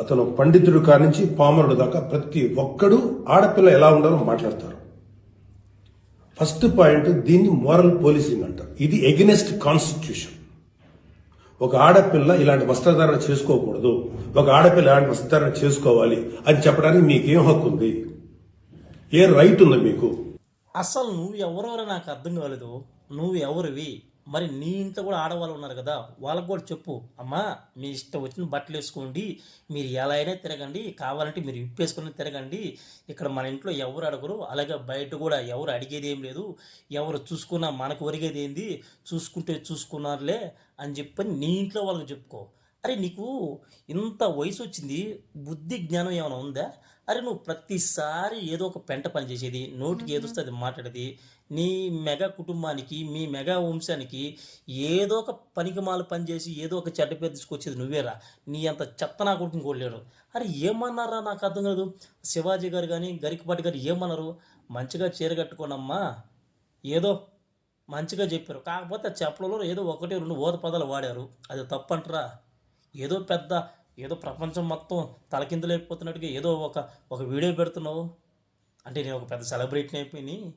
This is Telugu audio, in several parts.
అతను పండితుడు కానించి పామరుడు దాకా ప్రతి ఒక్కడు ఆడపిల్ల ఎలా ఉండాలో మాట్లాడతారు. ఫస్ట్ పాయింట్ దీన్ని మోరల్ పోలీసింగ్ అంటారు ఇది ఎగెనెస్ట్ కాన్స్టిట్యూషన్ ఒక ఆడపిల్ల ఇలాంటి వస్త్రధారణ చేసుకోకూడదు. ఒక ఆడపిల్ల ఇలాంటి వస్త్రధారణ చేసుకోవాలి అని చెప్పడానికి మీకేం హక్కు ఉంది? ఏ రైట్ ఉంది మీకు? అసలు నువ్వు ఎవరెవరో నాకు అర్థం కాలేదు. నువ్వు ఎవరివి? మరి నీ ఇంట్లో కూడా ఆడవాళ్ళు ఉన్నారు కదా వాళ్ళకు కూడా చెప్పు. అమ్మా మీ ఇష్టం వచ్చిన బట్టలు వేసుకోండి మీరు ఎలా అయినా తిరగండి కావాలంటే మీరు ఇప్పేసుకుని తిరగండి. ఇక్కడ మన ఇంట్లో ఎవరు అడగరు అలాగే బయట కూడా ఎవరు అడిగేది ఏం లేదు ఎవరు చూసుకున్నా మనకు ఒరిగేది ఏంది చూసుకుంటే చూసుకున్నారులే అని చెప్పని నీ ఇంట్లో వాళ్ళకి చెప్పుకో. అరే నీకు ఇంత వయసు వచ్చింది బుద్ధి జ్ఞానం ఏమైనా ఉందా? అరే నువ్వు ప్రతిసారి ఏదో ఒక పెంట పని చేసేది నోటికి ఏదొస్తే అది మాట్లాడేది. నీ మెగా కుటుంబానికి మీ మెగా వంశానికి ఏదో ఒక పనికిమాల పని చేసి ఏదో ఒక చెడ్డ పేరు తీసుకొచ్చేది నువ్వేరా? నీ అంత చెత్త నా కొడుకు ఇంకోలేడు అరే ఏమన్నారా? నాకు అర్థం కాదు. శివాజీ గారు కానీ గరికపాటి గారు ఏమన్నారు? మంచిగా చీర కట్టుకోనమ్మా. ఏదో మంచిగా చెప్పారు. కాకపోతే ఆ చెప్పలలో ఏదో ఒకటి రెండు ఓద పదాలు వాడారు. అది తప్పంటరా? ఏదో పెద్ద ఏదో ప్రపంచం మొత్తం తలకిందులైపోతున్నట్టుగా ఏదో ఒక ఒక వీడియో పెడుతున్నావు. అంటే నేను ఒక పెద్ద సెలబ్రిటీని అయిపోయి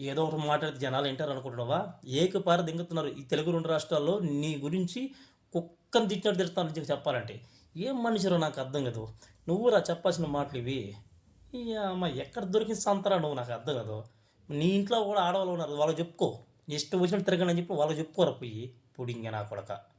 ఏదో ఒకటి మాట్లాడితే జనాలు ఏంటారు అనుకుంటున్నావా? ఏకపార దింగుతున్నారు ఈ తెలుగు రెండు రాష్ట్రాల్లో. నీ గురించి కుక్కను తిట్టినట్టు తిడతాను చెప్పాలంటే. ఏం మనిషిరో నాకు అర్థం కాదు. నువ్వు రా చెప్పాల్సిన మాటలు ఇవి. అమ్మ ఎక్కడ దొరికిన సంతరా నువ్వు? నాకు అర్థం కాదు. నీ ఇంట్లో కూడా ఆడవాళ్ళు ఉన్నారు. వాళ్ళకి చెప్పుకో. ఇష్టం వచ్చినట్టు తిరగని చెప్పి వాళ్ళకి చెప్పుకోరా పోయి. పుడింగ నా కొడక.